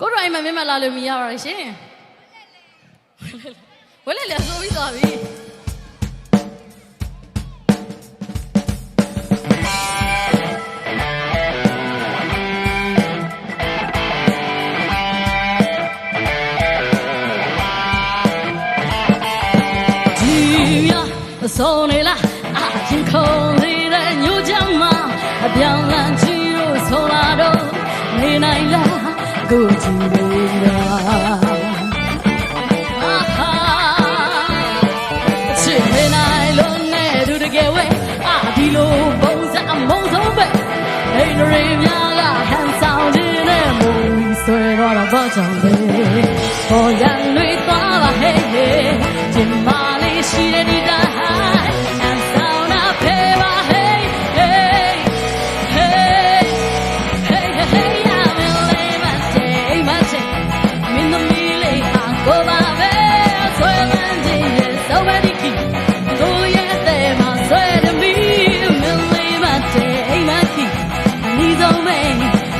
ကိုတော်အိမ်မှာမျက်မှန်လာလို့မြင်ရပါရဲ့ရှင်ဝဲလေလေဆိုပြီးသွားပြီဒီမြအစုံနေလားအရင်ခုံလေးတဲ့ညိုချမ်းမှာအပြောင်းလန်းချီလို့ဆိုလာတော့နေနိုင်လား ကိုကြည့်နေတာအာဟာချစ်နေနိုင်လို့နဲ့သူတကယ်ဝဲအာဒီလိုပုံစံအမုံဆုံးပဲအိမ်ရီများကဟန်ဆောင်ခြင်းနဲ့မူဆွဲတော့တော့ဘာကြောင့်လဲပေါ်ရန်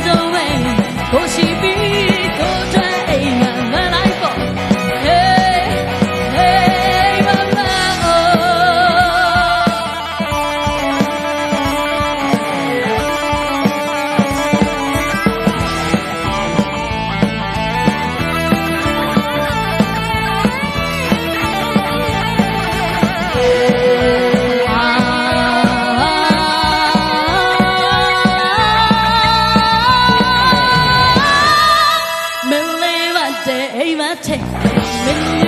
走位，多西比多。 မတ်တဲ့